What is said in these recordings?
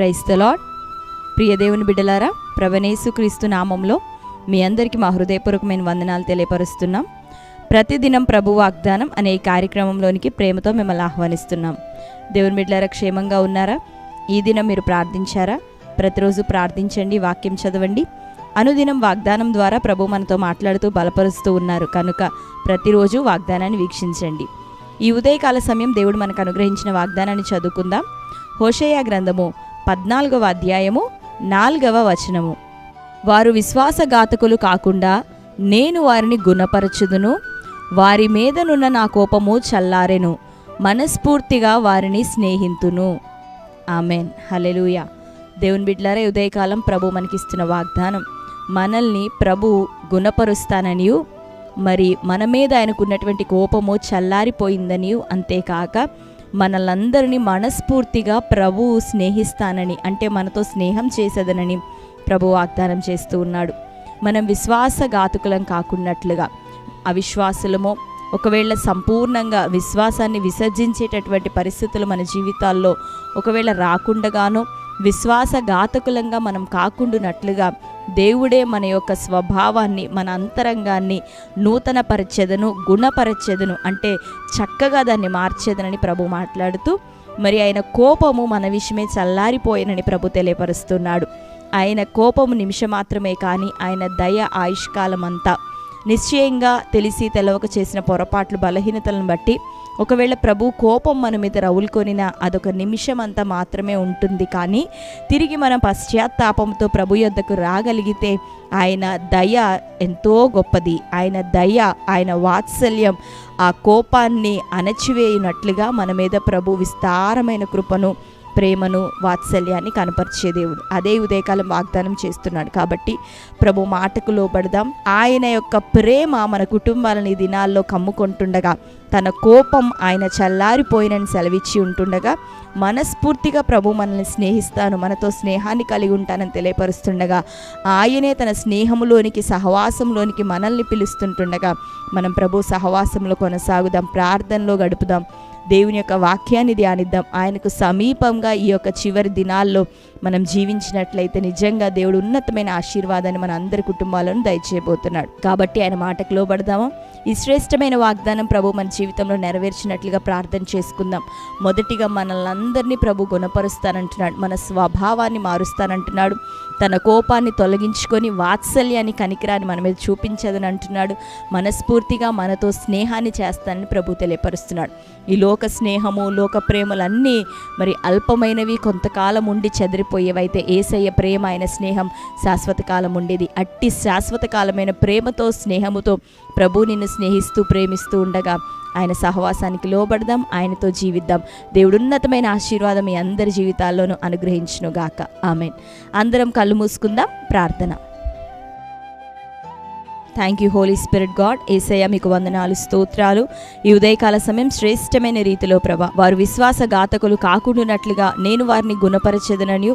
Price the lord ప్రియ దేవుని బిడ్డలారా ప్రవణేశుక్రీస్తు నామంలో మీ అందరికీ మా హృదయపూర్వకమైన వందనాలు తెలియపరుస్తున్నాం. ప్రతిదినం ప్రభు వాగ్దానం అనే కార్యక్రమంలోనికి ప్రేమతో మిమ్మల్ని ఆహ్వానిస్తున్నాం. దేవుని బిడ్డలారా క్షేమంగా ఉన్నారా? ఈ దినం మీరు ప్రార్థించారా? ప్రతిరోజు ప్రార్థించండి వాక్యం చదవండి. అనుదినం వాగ్దానం ద్వారా ప్రభు మనతో మాట్లాడుతూ బలపరుస్తూ ఉన్నారు. కనుక ప్రతిరోజు వాగ్దానాన్ని వీక్షించండి. ఈ ఉదయకాల సమయం దేవుడు మనకు అనుగ్రహించిన వాగ్దానాన్ని చదువుకుందాం. హోషేయ గ్రంథము పద్నాలుగవ అధ్యాయము నాలుగవ వచనము. వారు విశ్వాసఘాతకులు కాకుండా నేను వారిని గుణపరచుదును వారి మీదనున్న నా కోపము చల్లారెను మనస్ఫూర్తిగా వారిని స్నేహితును. ఆమెన్. హలెలూయ దేవుని బిడ్లారే ఉదయకాలం ప్రభు మనకిస్తున్న వాగ్దానం మనల్ని ప్రభు గుణపరుస్తాననియు మరి మన మీద ఆయనకున్నటువంటి కోపము చల్లారిపోయిందనియు అంతేకాక మనలందరినీ మనస్ఫూర్తిగా ప్రభువు స్నేహిస్తానని అంటే మనతో స్నేహం చేసేదనని ప్రభు వాగ్దానం చేస్తూ ఉన్నాడు. మనం విశ్వాసఘాతుకులం కాకున్నట్లుగా అవిశ్వాసులమో ఒకవేళ సంపూర్ణంగా విశ్వాసాన్ని విసర్జించేటటువంటి పరిస్థితులు మన జీవితాల్లో ఒకవేళ రాకుండగానో విశ్వాసఘాతకులంగా మనం కాకుండానట్లుగా దేవుడే మన యొక్క స్వభావాన్ని మన అంతరంగాన్ని నూతనపరచెదను గుణపరచెదను అంటే చక్కగా దాన్ని మార్చేదనని ప్రభు మాట్లాడుతూ మరి ఆయన కోపము మన విషయమే చల్లారిపోయినని ప్రభు తెలియపరుస్తున్నాడు. ఆయన కోపము నిమిషం మాత్రమే కానీ ఆయన దయ ఆయుష్కాలం అంతా నిశ్చయంగా తెలిసి తెలవక చేసిన పొరపాట్లు బలహీనతలను బట్టి ఒకవేళ ప్రభు కోపం మన మీద రవులుకొనినా అదొక నిమిషం అంతా మాత్రమే ఉంటుంది. కానీ తిరిగి మనం పశ్చాత్తాపంతో ప్రభు యొద్దకు రాగలిగితే ఆయన దయ ఎంతో గొప్పది. ఆయన దయ ఆయన వాత్సల్యం ఆ కోపాన్ని అణచివేయునట్లుగా మన మీద ప్రభు విస్తారమైన కృపను ప్రేమను వాత్సల్యాన్ని కనపరిచే దేవుడు. అదే ఉదయకాలం వాగ్దానం చేస్తున్నాడు. కాబట్టి ప్రభు మాటకు లోబడదాం. ఆయన యొక్క ప్రేమ మన కుటుంబాలని దినాల్లో కమ్ముకుంటుండగా తన కోపం ఆయన చల్లారిపోయినని సెలవిచ్చి ఉంటుండగా మనస్ఫూర్తిగా ప్రభు మనల్ని స్నేహిస్తాను మనతో స్నేహాన్ని కలిగి ఉంటానని తెలియపరుస్తుండగా ఆయనే తన స్నేహములోనికి సహవాసంలోనికి మనల్ని పిలుస్తుంటుండగా మనం ప్రభు సహవాసంలో కొనసాగుదాం ప్రార్థనలో గడుపుదాం. దేవుని యొక్క వాక్యాన్ని ధ్యానిద్దాం. ఆయనకు సమీపంగా ఈ యొక్క చివరి దినాల్లో మనం జీవించినట్లయితే నిజంగా దేవుడు ఉన్నతమైన ఆశీర్వాదాన్ని మన అందరి కుటుంబాలను దయచేయబోతున్నాడు. కాబట్టి ఆయన మాటకు లోబడదామా? ఈ శ్రేష్టమైన వాగ్దానం ప్రభు మన జీవితంలో నెరవేర్చినట్లుగా ప్రార్థన చేసుకుందాం. మొదటిగా మనల్ని ప్రభు గుణపరుస్తానంటున్నాడు. మన స్వభావాన్ని మారుస్తానంటున్నాడు. తన కోపాన్ని తొలగించుకొని వాత్సల్యాన్ని కనికిరాన్ని మన మీద చూపించదని అంటున్నాడు మనస్ఫూర్తిగా మనతో స్నేహాన్ని చేస్తానని ప్రభు తెలియపరుస్తున్నాడు. ఈ లోక స్నేహము లోక ప్రేమలన్నీ మరి అల్పమైనవి కొంతకాలం ఉండి చెదిరిపోయేవైతే ఏసయ్య ప్రేమ ఆయన స్నేహం శాశ్వత కాలం ఉండేది. అట్టి శాశ్వత కాలమైన ప్రేమతో స్నేహముతో ప్రభు నిన్ను స్నేహిస్తూ ప్రేమిస్తూ ఉండగా ఆయన సహవాసానికి లోబడదాం ఆయనతో జీవిద్దాం. దేవుడు ఉన్నతమైన ఆశీర్వాదం మీ అందరి జీవితాల్లోనూ అనుగ్రహించునుగాక. ఆమెన్. అందరం కళ్ళు మూసుకుందాం ప్రార్థన. Thank you holy spirit god Yesayya మీకు వందనాలు స్తోత్రాలు. ఈ ఉదయకాల సమయం శ్రేష్టమైన రీతిలో ప్రభ వారు విశ్వాసఘాతకులు కాకుండానట్లుగా నేను వారిని గుణపరచెదనని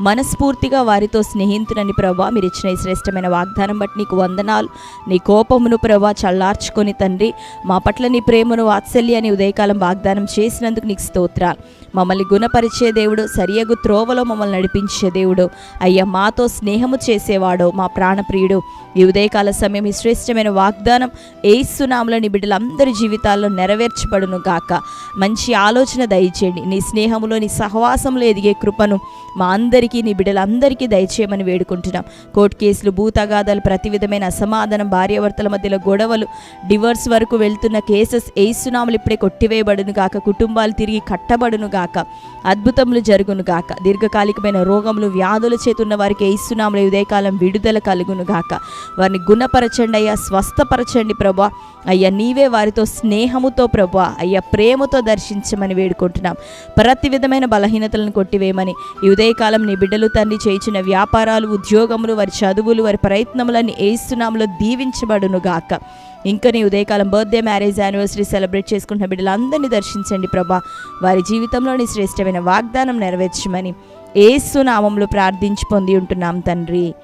మనస్ఫూర్తిగా వారితో స్నేహితునని ప్రభా మీరు ఇచ్చిన ఈ శ్రేష్టమైన వాగ్దానం బట్టి నీకు వందనాలు. నీ కోపమును ప్రభా చల్లార్చుకొని తండ్రి మా పట్ల నీ ప్రేమను వాత్సల్యాన్ని ఉదయకాలం వాగ్దానం చేసినందుకు నీకు స్తోత్రాలు. మమ్మల్ని గుణపరిచే దేవుడు సరియగు త్రోవలో మమ్మల్ని నడిపించే దేవుడు. అయ్యా మాతో స్నేహము చేసేవాడు మా ప్రాణప్రియుడు. ఈ ఉదయకాల సమయం ఈ శ్రేష్టమైన వాగ్దానం ఏసునాముల బిడ్డలందరి జీవితాల్లో నెరవేర్చబడును గాక. మంచి ఆలోచన దయచేయండి. నీ స్నేహములో నీ సహవాసంలో ఎదిగే కృపను మా అందరి అందరికీ నీ బిడ్డలందరికీ దయచేయమని వేడుకుంటున్నాం. కోర్టు కేసులు భూతగాదాలు ప్రతి విధమైన అసమాధానం భార్యాభర్తల మధ్యలో గొడవలు డివర్స్ వరకు వెళ్తున్న కేసెస్ ఏసునాములు ఇప్పుడే కొట్టివేయబడును గాక కుటుంబాలు తిరిగి కట్టబడును గాక అద్భుతములు జరుగును గాక దీర్ఘకాలికమైన రోగములు వ్యాధుల చేతున్న వారికి ఏసునాములు ఉదయకాలం విడుదల కలుగును గాక. వారిని గుణపరచండి అయ్యా స్వస్థపరచండి ప్రభా. అయ్యా నీవే వారితో స్నేహముతో ప్రభా. అయ్యా ప్రేమతో దర్శించమని వేడుకుంటున్నాం. ప్రతి విధమైన బలహీనతలను కొట్టివేయమని ఈ ఉదయకాలం నీ బిడ్డలు తండ్రి చేయించిన వ్యాపారాలు ఉద్యోగములు వారి చదువులు వారి ప్రయత్నములన్నీ ఏస్తున్నాములో దీవించబడును గాక. ఇంకా నీ ఉదయకాలం బర్త్డే మ్యారేజ్ యానివర్సరీ సెలబ్రేట్ చేసుకుంటున్న బిడ్డలందరినీ దర్శించండి ప్రభా. వారి జీవితంలోని శ్రేష్టమైన వాగ్దానం నెరవేర్చమని ఏసు నామంలో ప్రార్థించి పొంది ఉంటున్నాం తండ్రి.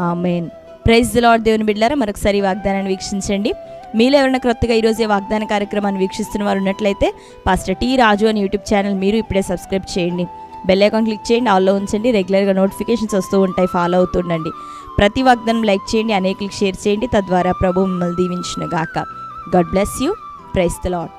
ఆమెన్. ప్రైజ్ లార్డ్ దేవుని బిడ్డారా మరొకసారి వాగ్దానాన్ని వీక్షించండి. మీలో ఎవరైనా క్రొత్తగా ఈరోజే వాగ్దాన కార్యక్రమాన్ని వీక్షిస్తున్న వారు ఉన్నట్లయితే పాస్టర్ టీ రాజు అని యూట్యూబ్ ఛానల్ మీరు ఇప్పుడే సబ్స్క్రైబ్ చేయండి. బెల్ ఐకాన్ క్లిక్ చేయండి ఆల్లో ఉంచండి రెగ్యులర్గా నోటిఫికేషన్స్ వస్తూ ఉంటాయి ఫాలో అవుతుండండి. ప్రతి వాగ్దానం లైక్ చేయండి అనేకులకు షేర్ చేయండి తద్వారా ప్రభు మిమ్మల్ని దీవించిన గాక god bless you. Praise the lord